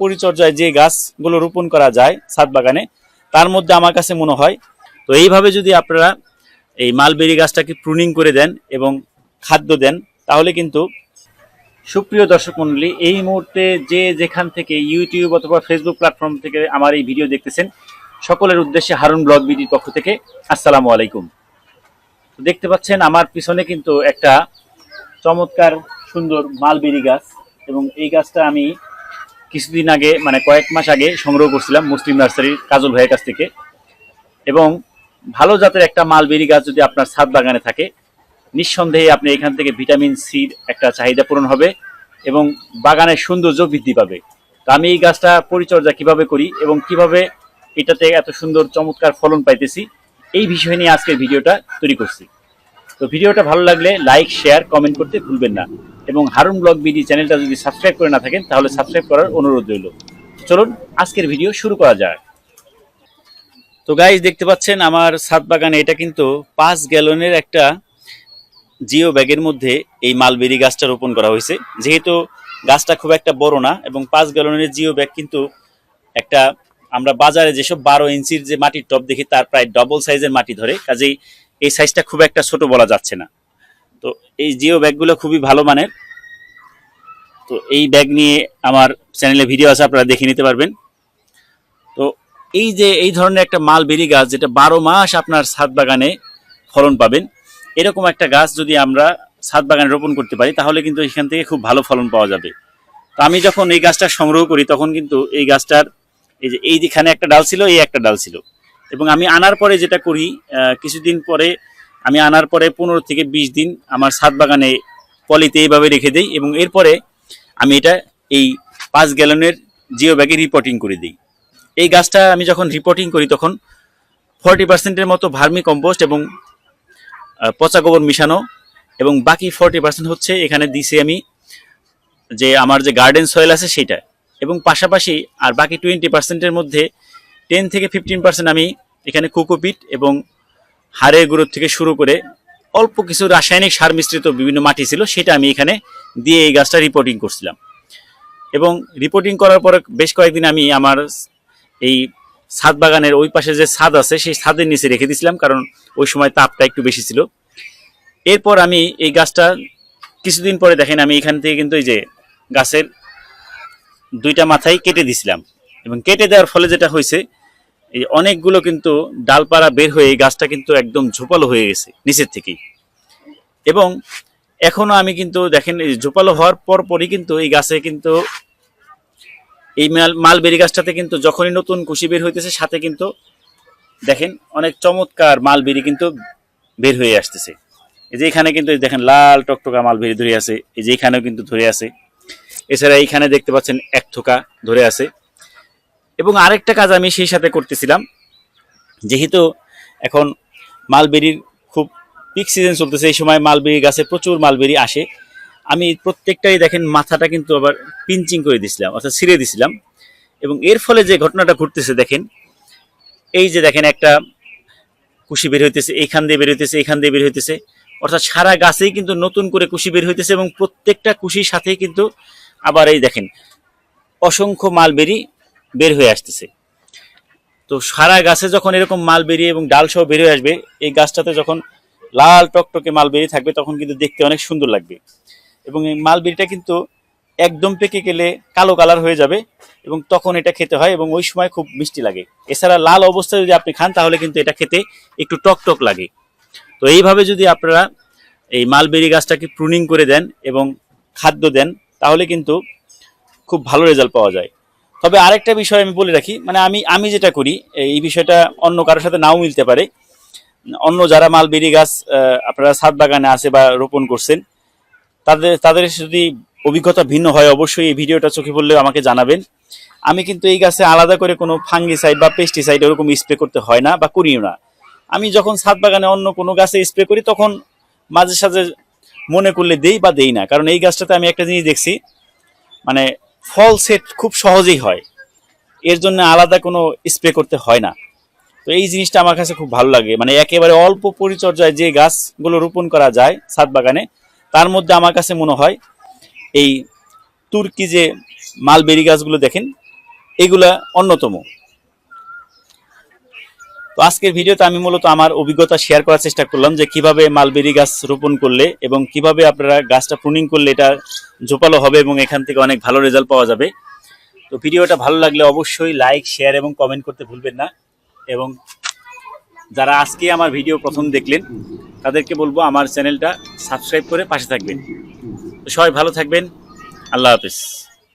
পরিচর্যায় যে গাছগুলো রোপণ করা যায় ছাদ বাগানে, তার মধ্যে আমার কাছে মনে হয়, তো এইভাবে যদি আপনারা এই মালবেরি গাছটাকে প্রুনিং করে দেন এবং খাদ্য দেন, তাহলে কিন্তু সুপ্রিয় দর্শক মণ্ডলী, এই মুহূর্তে যে যেখান থেকে ইউটিউব অথবা ফেসবুক প্ল্যাটফর্ম থেকে আমার এই ভিডিও দেখতেছেন, সকলের উদ্দেশ্যে হারুন ব্লগ বিডির পক্ষ থেকে আসসালামু আলাইকুম। দেখতে পাচ্ছেন আমার পিছনে কিন্তু একটা চমৎকার সুন্দর মালবেরি গাছ এবং এই গাছটা আমি কিছুদিন আগে মানে কয়েক মাস আগে সংগ্রহ করছিলাম মুসলিম নার্সারির কাজল ভাইয়ের কাছ থেকে। এবং ভালো জাতের একটা মালবেরি গাছ যদি আপনার ছাদ বাগানে থাকে, নিঃসন্দেহে আপনি এখান থেকে ভিটামিন সির একটা চাহিদা পূরণ হবে এবং বাগানের সৌন্দর্য বৃদ্ধি পাবে। তো আমি এই গাছটা পরিচর্যা কীভাবে করি এবং কীভাবে এটাতে এত সুন্দর চমৎকার ফলন পাইতেছি, এই বিষয় নিয়ে আজকের ভিডিওটা তৈরি করছি। তো ভিডিওটা ভালো লাগলে লাইক শেয়ার কমেন্ট করতে ভুলবেন না। এবং হারুন ব্লগ বিডি চ্যানেলটা যদি সাবস্ক্রাইব করে না থাকেন, তাহলে সাবস্ক্রাইব করার অনুরোধ রইল। চলুন, আজকের ভিডিও শুরু করা যাক। তো গাইজ দেখতে পাচ্ছেন আমার ছাদ বাগানে এটা কিন্তু পাঁচ গ্যালনের একটা জিও ব্যাগের মধ্যে এই মালবেরি গাছটা রোপণ করা হয়েছে। যেহেতু গাছটা খুব একটা বড় না, এবং পাঁচ গ্যালনের জিও ব্যাগ কিন্তু একটা আমরা বাজারে যেসব বারো ইঞ্চির যে মাটির টব দেখি, তার প্রায় ডবল সাইজের মাটি ধরে। কাজেই এই সাইজটা খুব একটা ছোট বলা যাচ্ছে না। তো এই জিও ব্যাগগুলো খুবই ভালো মানের। তো এই ব্যাগ নিয়ে আমার চ্যানেলে ভিডিও আছে, আপনারা দেখে নিতে পারবেন। তো এই যে এই ধরনের একটা মালবেরি গাছ, যেটা বারো মাস আপনার ছাদ বাগানে ফলন পাবেন, এরকম একটা গাছ যদি আমরা ছাদ বাগানে রোপণ করতে পারি, তাহলে কিন্তু এখান থেকে খুব ভালো ফলন পাওয়া যাবে। তো আমি যখন এই গাছটা সংগ্রহ করি, তখন কিন্তু এই গাছটার এই যে এই যেখানে একটা ডাল ছিল, এই একটা ডাল ছিল। এবং আমি আনার পরে যেটা করি কিছুদিন পরে আমি আনার পরে পনেরো থেকে বিশ দিন আমার ছাদ বাগানে পলিতে এইভাবে রেখে দিই এবং এরপরে আমি এটা এই পাঁচ গ্যালনের জিও ব্যাগে রিপোর্টিং করে দিই। এই গাছটা আমি যখন রিপোর্টিং করি তখন ফর্টি পার্সেন্টের মতো ভার্মি কম্পোস্ট এবং পচা গোবর মিশানো এবং বাকি ফর্টি পার্সেন্ট হচ্ছে এখানে দিছি আমি যে আমার যে গার্ডেন সয়েল আছে সেটা। এবং পাশাপাশি আর বাকি টোয়েন্টি পার্সেন্টের মধ্যে টেন থেকে ফিফটিন পার্সেন্ট আমি এখানে কোকোপিট এবং হাড়ের গুঁড়ো থেকে শুরু করে অল্প কিছু রাসায়নিক সার মিশ্রিত বিভিন্ন মাটি ছিল, সেটা আমি এখানে দিয়ে এই গাছটা রিপোর্টিং করছিলাম। এবং রিপোর্টিং করার পরে বেশ কয়েকদিন আমি আমার এই ছাদ বাগানের ওই পাশে যে ছাদ আছে, সেই ছাদের নিচে রেখে দিয়েছিলাম কারণ ওই সময় তাপটা একটু বেশি ছিল। এরপর আমি এই গাছটা কিছুদিন পরে দেখেন আমি এখান থেকে কিন্তু এই যে গাছের দুইটা মাথায় কেটে দিছিলাম। এবং কেটে দেওয়ার ফলে যেটা হয়েছে এই অনেকগুলো কিন্তু ডালপালা বের হয়ে এই গাছটা কিন্তু একদম ঝোপালো হয়ে গেছে, নিচের থেকেই। এবং এখনও আমি কিন্তু দেখেন, এই ঝোপালো হওয়ার পর পরই কিন্তু এই গাছে কিন্তু এই মাল, মালবেরি গাছটাতে কিন্তু যখনই নতুন কুশি বের হইতেছে, সাথে কিন্তু দেখেন অনেক চমৎকার মালবেরি কিন্তু বের হয়ে আসতেছে। এই যে এখানে কিন্তু দেখেন লাল টকটকা মালবেরি ধরে আছে, এই যে এখানেও কিন্তু ধরে আছে। এছাড়া এইখানে দেখতে পাচ্ছেন এক থোকা ধরে আছে। এবং আরেকটা কাজ আমি সেই সাথে করতেছিলাম। যেহেতু এখন মালবেরির খুব পিক সিজন চলতেছে, এই সময় মালবেরি গাছে প্রচুর মালবেরি আসে। আমি প্রত্যেকটাই দেখেন মাথাটা কিন্তু আবার পিঞ্চিং করে দিছিলাম, অর্থাৎ ছিঁড়ে দিছিলাম। এবং এর ফলে যে ঘটনাটা ঘটতেছে দেখেন, এই যে দেখেন একটা কুশি বের হইতেছে এইখান দিয়ে বের হইতেছে এইখান দিয়ে বের হইতেছে। অর্থাৎ সারা গাছেই কিন্তু নতুন করে কুশি বের হইতেছে এবং প্রত্যেকটা কুশির সাথেই কিন্তু আবার এই দেখেন অসংখ্য মালবেরি বের হয়ে আসতেছে। তো সারা গাছে যখন এরকম মাল বেরিয়ে এবং ডাল সহ বের হয়ে আসবে, এই গাছটাতে যখন লাল টকটকে মাল বেরিয়ে থাকবে, তখন কিন্তু দেখতে অনেক সুন্দর লাগবে। এবং এই মালবেরিটা কিন্তু একদম পেকে গেলে কালো কালার হয়ে যাবে এবং তখন এটা খেতে হয় এবং ওই সময় খুব মিষ্টি লাগে। এছাড়া লাল অবস্থায় যদি আপনি খান, তাহলে কিন্তু এটা খেতে একটু টক টক লাগে। তো এইভাবে যদি আপনারা এই মালবেরি গাছটাকে প্রুনিং করে দেন এবং খাদ্য দেন, তাহলে কিন্তু খুব ভালো রেজাল্ট পাওয়া যায়। তবে আরেকটা বিষয় আমি বলে রাখি মানে আমি আমি যেটা করি, এই বিষয়টা অন্য কারোর সাথে নাও মিলতে পারে। অন্য যারা মালবেরি গাছ আপনারা ছাদ বাগানে আছে বা রোপণ করছেন, তাদের তাদের যদি অভিজ্ঞতা ভিন্ন হয়, অবশ্যই এই ভিডিওটা চোখে পড়লে আমাকে জানাবেন। আমি কিন্তু এই গাছে আলাদা করে কোনো ফাঙ্গিসাইড বা পেস্টিসাইড ওরকম স্প্রে করতে হয় না বা করিও না। আমি যখন ছাদ বাগানে অন্য কোনো গাছে স্প্রে করি, তখন মাঝে সাঝে মনে করলে দেই বা দেই না। কারণ এই গাছটাতে আমি একটা জিনিস দেখছি মানে ফল সেট খুব সহজেই হয়। এর জন্য আলাদা কোনো স্প্রে করতে হয় না। তো এই জিনিসটা আমার কাছে খুব ভালো লাগে। মানে একেবারে অল্প পরিচর্যায় যে গাছগুলো রোপণ করা যায় ছাদ বাগানে, তার মধ্যে আমার কাছে মনে হয় এই তুর্কি যে মালবেরি গাছগুলো দেখেন, এগুলা অন্যতম। তো আজকের ভিডিওতে আমি মূলত আমার অভিজ্ঞতা শেয়ার করার চেষ্টা করলাম যে কীভাবে মালবেরি গাছ রোপণ করলে এবং কীভাবে আপনারা গাছটা প্রুনিং করলে এটা জোপালো হবে এবং এখান থেকে অনেক ভালো রেজাল্ট পাওয়া যাবে। তো ভিডিওটা ভালো লাগলে অবশ্যই লাইক শেয়ার এবং কমেন্ট করতে ভুলবেন না এবং যারা আজকে আমার ভিডিও প্রথম দেখলেন, তাদেরকে বলব আমার চ্যানেলটা সাবস্ক্রাইব করে পাশে থাকবেন। সবাই ভালো থাকবেন। আল্লাহ হাফিজ।